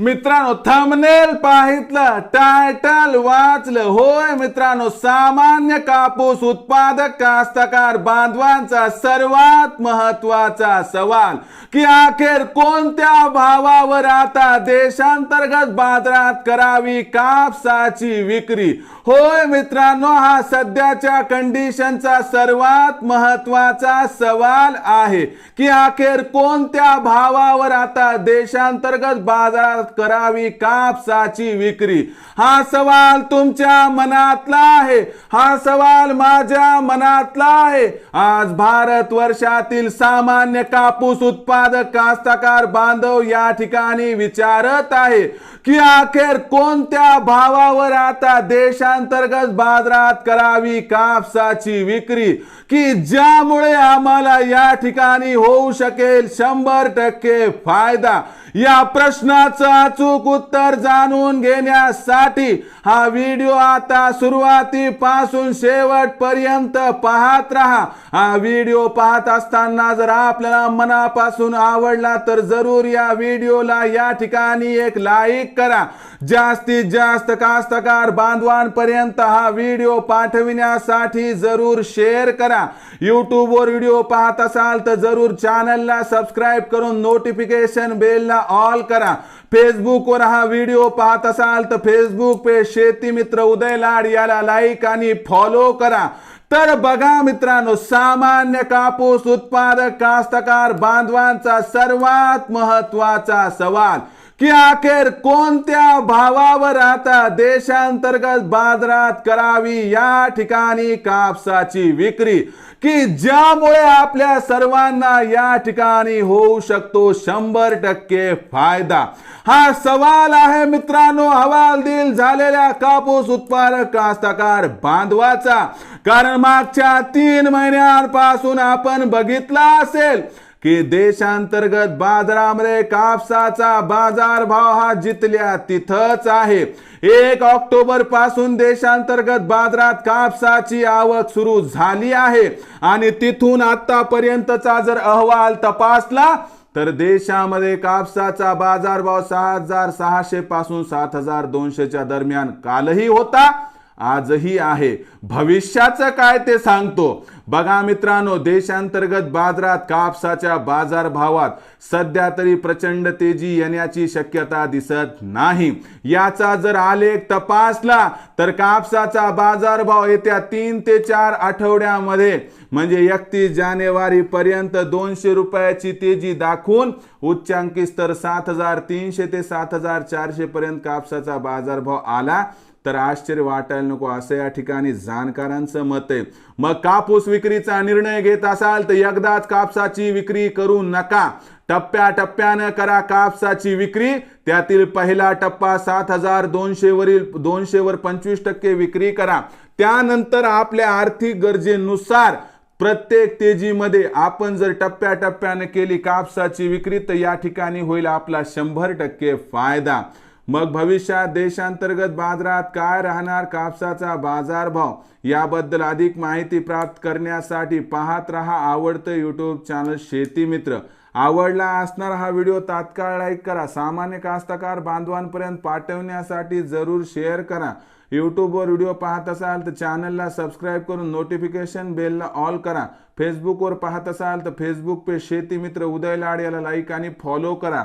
मित्रांनो thumbnail पाहितलं title वाचलं. होय मित्रांनो सामान्य कापूस उत्पादक कास्तकार बांधवांचा सर्वात महत्त्वाचा सवाल की अखेर कोणत्या भावावर आता देशांतर्गत बाजारात करावी कापसाची विक्री? होय मित्रांनो हा सध्याच्या कंडिशनचा सर्वात महत्त्वाचा सवाल आहे की अखेर कोणत्या भावावर आता देशांतर्गत बाजारात करावी कापसाची विक्री. हा सवाल तुमच्या मनातला आहे. हा सवाल माझ्या मनातला आहे. आज भारत वर्षातील सामान्य कापूस उत्पादक कास्तकार बांधव या ठिकाणी विचारत आहे की अखेर कोणत्या भावावर आता देशांतर्गत बाजारात करावी कापसाची विक्री? की ज्यामुळे आम्हाला या ठिकाणी होऊ शकेल शंभर टक्के फायदा? या प्रश्नाचा अचूक उत्तर जाणून घेण्यासाठी हा व्हिडिओ आता सुरुवातीपासून शेवटपर्यंत पाहत राहा. हा व्हिडिओ पाहत असताना जर आपल्याला मनापासून आवडला तर जरूर या व्हिडिओला या ठिकाणी एक लाईक करा. जास्तीत जास्त कास्तकार बांधवांपर्यंत हा व्हिडिओ पाठविण्यासाठी जरूर शेअर करा. यूट्यूबवर व्हिडिओ पाहत असाल तर जरूर चॅनलला सबस्क्राईब करून नोटिफिकेशन बेलला ऑल करा. फेसबुकवर हा व्हिडिओ पाहत असाल तर फेसबुक पे शेती मित्र उदय लाड याला लाईक आणि फॉलो करा. तर बघा मित्रांनो सामान्य कापूस उत्पादक कास्तकार बांधवांचा सर्वात महत्त्वाचा सवाल. की अखेर कोणत्या भावावर आता देशांतर्गत बाजारात करावी या ठिकाणी कापसाची विक्री? की ज्यामुळे आपल्या सर्वांना या ठिकाणी होऊ शकतो शंभर टक्के फायदा? हा सवाल आहे मित्रांनो हवालदिल झालेल्या कापूस उत्पादक कास्तकार बांधवाचा. कारण मागच्या तीन महिन्यांपासून आपण बघितला असेल की देशांतर्गत बाजारामध्ये कापसाचा बाजार भाव हा जितल्या तिथंच आहे. एक ऑक्टोबरपासून देशांतर्गत बाजारात कापसाची आवक सुरू झाली आहे. आणि तिथून आतापर्यंतचा जर अहवाल तपासला तर देशामध्ये कापसाचा बाजारभाव सहा हजार सहाशे पासून सात हजार दोनशेच्या दरम्यान कालही होता. आजही आहे. भविष्याचं काय ते सांगतो. बघा मित्रांनो देशांतर्गत बाजारात कापसाच्या बाजार भावात सध्या तरी प्रचंड तेजी येण्याची शक्यता दिसत नाही. याचा जर आलेख तपासला तर कापसाचा बाजारभाव येत्या तीन ते चार आठवड्यामध्ये म्हणजे एकतीस जानेवारी पर्यंत दोनशे रुपयाची तेजी दाखवून उच्चांकी स्तर सात हजार तीनशे ते सात हजार चारशे पर्यंत कापसाचा बाजारभाव आला. तर आश्चर्य वाटायला नको असं या ठिकाणी जाणकारांचं मत आहे. मग कापूस विक्रीचा निर्णय घेत असाल तर एकदाच कापसाची विक्री करू नका. टप्प्या टप्प्यानं करा कापसाची विक्री. त्यातील पहिला टप्पा सात हजार दोनशे वरील दोनशे वर पंचवीस टक्के विक्री करा. त्यानंतर आपल्या आर्थिक गरजेनुसार प्रत्येक तेजीमध्ये आपण जर टप्प्या टप्प्याने केली कापसाची विक्री तर या ठिकाणी होईल आपला शंभर टक्के फायदा. मग भविष्यात देशांतर्गत बाजारात काय राहणार कापसाचा बाजारभाव? याबद्दल अधिक माहिती प्राप्त करण्यासाठी पाहत रहा आवडतं यूट्यूब चॅनल शेती मित्र. आवडला असणारा हा व्हिडिओ तात्काळ लाईक करा. सामान्य कास्तकार बांधवांपर्यंत पाठवण्यासाठी जरूर शेअर करा. यूट्यूबवर व्हिडिओ पाहत असाल तर चॅनलला सबस्क्राईब करून नोटिफिकेशन बेलला ऑल करा. फेसबुकवर पाहत असाल तर फेसबुक पे शेती मित्र उदय लाड याला लाईक आणि फॉलो करा.